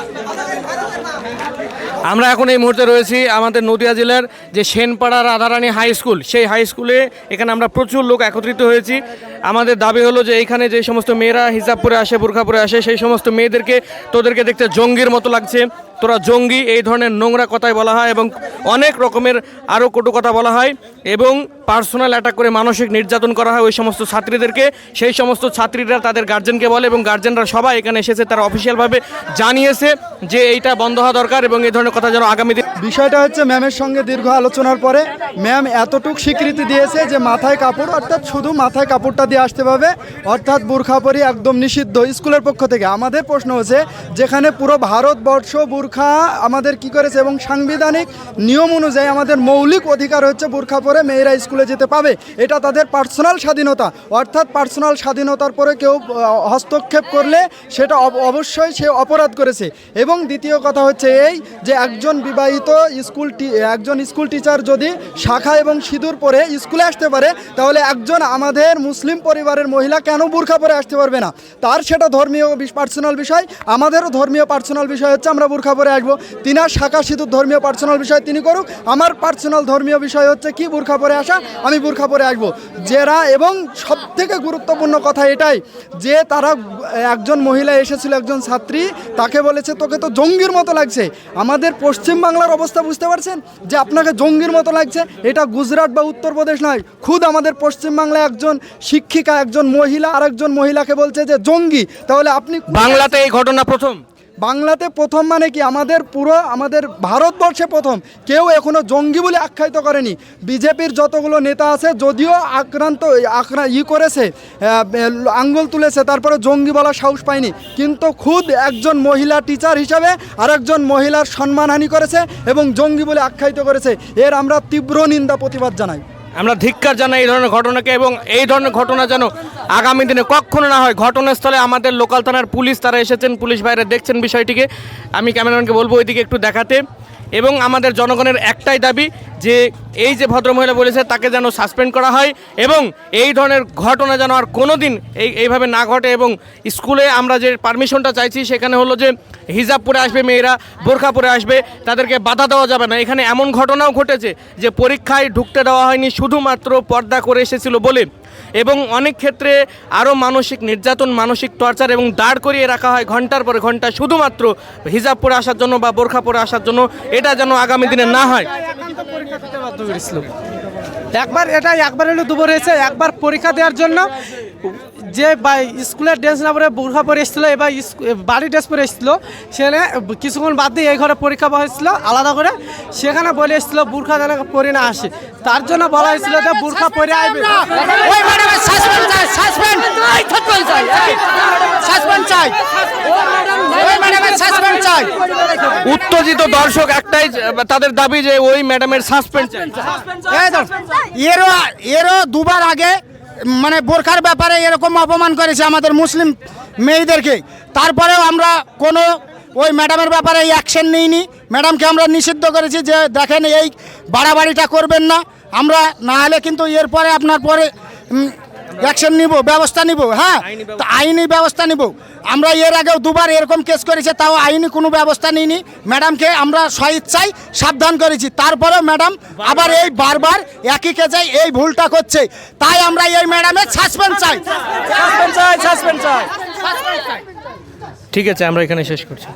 ありが。আমরা এখন এই মুহূর্তে রয়েছি আমাদের নদিয়া জেলার যে সেনপাড়া রাধারানী হাই স্কুল, সেই হাই স্কুলে এখানে আমরা প্রচুর লোক একত্রিত হয়েছি। আমাদের দাবি হলো যে এখানে যে সমস্ত মেয়েরা হিজাব পরে আসে, বোরখা পরে আসে, সেই সমস্ত মেয়েদেরকে তোদেরকে দেখতে জঙ্গির মতো লাগছে। তোরা জঙ্গি, এই ধরনের নোংরা কথাই বলা হয় এবং অনেক রকমের আরও কটু কথা বলা হয় এবং পার্সোনাল অ্যাটাক করে মানসিক নির্যাতন করা হয় ওই সমস্ত ছাত্রীদেরকে। সেই সমস্ত ছাত্রীরা তাদের গার্জেনকে বলে এবং গার্জেনরা সবাই এখানে এসেছে, তারা অফিসিয়ালভাবে জানিয়েছে যে এইটা বন্ধ হওয়া দরকার এবং এই ধরনের কথা যেন আগামী বিষয়টা হচ্ছে ম্যামের সঙ্গে দীর্ঘ আলোচনার পরে ম্যাম এতটুক স্বীকৃতি দিয়েছে যে মাথায় কাপড়, অর্থাৎ শুধু মাথায় কাপড়টা দিয়ে আসতে পারবে, অর্থাৎ বোরখা পরি একদম নিষিদ্ধ স্কুলের পক্ষ থেকে। আমাদের প্রশ্ন হচ্ছে, যেখানে পুরো ভারতবর্ষ বোরখা আমাদের কি করেছে এবং সাংবিধানিক নিয়ম অনুযায়ী আমাদের মৌলিক অধিকার হচ্ছে বোরখা পরে মেয়েরা স্কুলে যেতে পাবে, এটা তাদের পার্সোনাল স্বাধীনতা। অর্থাৎ পার্সোনাল স্বাধীনতার পরে কেউ হস্তক্ষেপ করলে সেটা অব- অবশ্যই সে অপরাধ করেছে। এবং দ্বিতীয় কথা হচ্ছে এই যে একজন বিবাহিত স্কুল একজন স্কুল টিচার যদি শাখা এবং সিঁদুর পরে স্কুলে আসতে পারে, তাহলে একজন আমাদের মুসলিম পরিবারের মহিলা কেন বোরখা পরে আসতে পারবে না? তার সেটা ধর্মীয় পার্সোনাল বিষয়, আমাদেরও ধর্মীয় পার্সোনাল বিষয় হচ্ছে আমরা বোরখা পরে আসব। তিনার শাখা, সিঁদুর ধর্মীয় পার্সোনাল বিষয় তিনি করুক, আমার পার্সোনাল ধর্মীয় বিষয় হচ্ছে কি বোরখা পরে আসা, আমি বোরখা পরে আসব। যারা এবং সব থেকে গুরুত্বপূর্ণ কথা এটাই যে তারা একজন মহিলা এসেছিল, একজন ছাত্রী, তাকে বলেছে, তোকে তো জঙ্গির মতো লাগছে। আমাদের পশ্চিম বাংলার অবস্থা বুঝতে পারছেন? যে আপনাকে জঙ্গির মতো লাগছে, এটা গুজরাট বা উত্তরপ্রদেশ নয়। খুদ আমাদের পশ্চিমবাংলায় একজন শিক্ষিকা, একজন মহিলা আর একজন মহিলাকে বলছে যে, জঙ্গি, তাহলে আপনি বাংলাতে এই ঘটনা প্রথম? বাংলাতে প্রথম মানে কি? আমাদের পুরো, আমাদের ভারতবর্ষে প্রথম। কেউ এখনও জঙ্গি বলে আখ্যায়িত করেনি। বিজেপির যতগুলো নেতা আছে, যদিও আক্রান্ত, আক্রা, ই করেছে আঙ্গুল তুলেছে, তারপরে জঙ্গি বলার সাহস পায়নি। কিন্তু খুদ একজন মহিলা টিচার হিসাবে আরেকজন মহিলার সম্মানহানি করেছে এবং জঙ্গি বলে আখ্যায়িত করেছে। এর আমরা তীব্র নিন্দা, প্রতিবাদ জানাই। আমরা ধিক্কার জানাই এই ধরনের ঘটনাকে এবং এই ধরনের ঘটনা যেন আগামী দিনে কখনো না হয়। ঘটনাস্থলে আমাদের লোকাল থানার পুলিশ, তারা এসেছেন। পুলিশ বাইরে দেখছেন বিষয়টিকে। আমি ক্যামেরাম্যানকে বলব ওইদিকে একটু দেখাতে। এবং আমাদের জনগণের একটাই দাবি যে এই যে ভদ্রমহিলা বলেছে তাকে যেন সাসপেন্ড করা হয় এবং এই ধরনের ঘটনা যেন আর কোনো দিন এই এইভাবে না ঘটে এবং স্কুলে আমরা যে পারমিশনটা চাইছি সেখানে হলো যে হিজাব পরে আসবে মেয়েরা বোরখা পরে আসবে, তাদেরকে বাধা দেওয়া যাবে না। এখানে এমন ঘটনাও ঘটেছে যে পরীক্ষায় ঢুকতে দেওয়া হয়নি, শুধুমাত্র পর্দা করে এসেছিল বলে। এবং অনেক ক্ষেত্রে আরও মানসিক নির্যাতন, মানসিক টর্চার এবং দাঁড় করিয়ে রাখা হয় ঘণ্টার পর ঘণ্টা শুধুমাত্র হিজাব পরে আসার জন্য বা বোরখা পরে আসার জন্য। এটা যেন আগামী দিনে না হয়। একবার এটা একবার হলে দুবার হয়েছে একবার পরীক্ষা দেওয়ার জন্য যে বা স্কুলের ড্রেস না পরে বোরখা পরে এসেছিল এবার বাড়ি ড্রেস পরে এসেছিল সেখানে কিছুক্ষণ বাদ দিয়ে এই ঘরে পরীক্ষা হয়েছিল আলাদা করে সেখানে বলে এসেছিল বোরখা যেন পরে না আসে। তার জন্য বলা হয়েছিল যে বোরখা পরে আসবে ওই ম্যাডামের সাসপেন্ড চাই সাসপেন্ড। সাসপেন্ড চাই সাসপেন্ড চাই। ওই ম্যাডামের সাসপেন্ড চাই। উত্তেজিত দর্শক একটাই তাদের দাবি যে ওই ম্যাডামের সাসপেন্ড এরও এরও দুবার আগে মানে বোরখার ব্যাপারে এরকম অপমান করেছে আমাদের মুসলিম মেয়েদেরকে। তারপরেও আমরা কোনো ওই ম্যাডামের ব্যাপারে অ্যাকশন নিইনি। ম্যাডামকে আমরা নিষিদ্ধ করেছি যে, দেখেন, এই বাড়াবাড়িটা করবেন না। আমরা না হলে কিন্তু এরপরে আপনার পরে অ্যাকশন নিব ব্যবস্থা নিব হ্যাঁ? তো আইনি ব্যবস্থা নিব। আমরা এর আগেও দুবার এরকম কেস করেছে তাও আইনি কোনো ব্যবস্থা নিইনি। ম্যাডামকে আমরা স্বইচ্ছায় সাবধান করেছি। তারপরেও ম্যাডাম আবার এই বারবার একই কেসে এই ভুলটা করছে। তাই আমরা এই ম্যাডামের সাসপেন্ড চাই। ঠিক আছে আমরা এখানে শেষ করছি।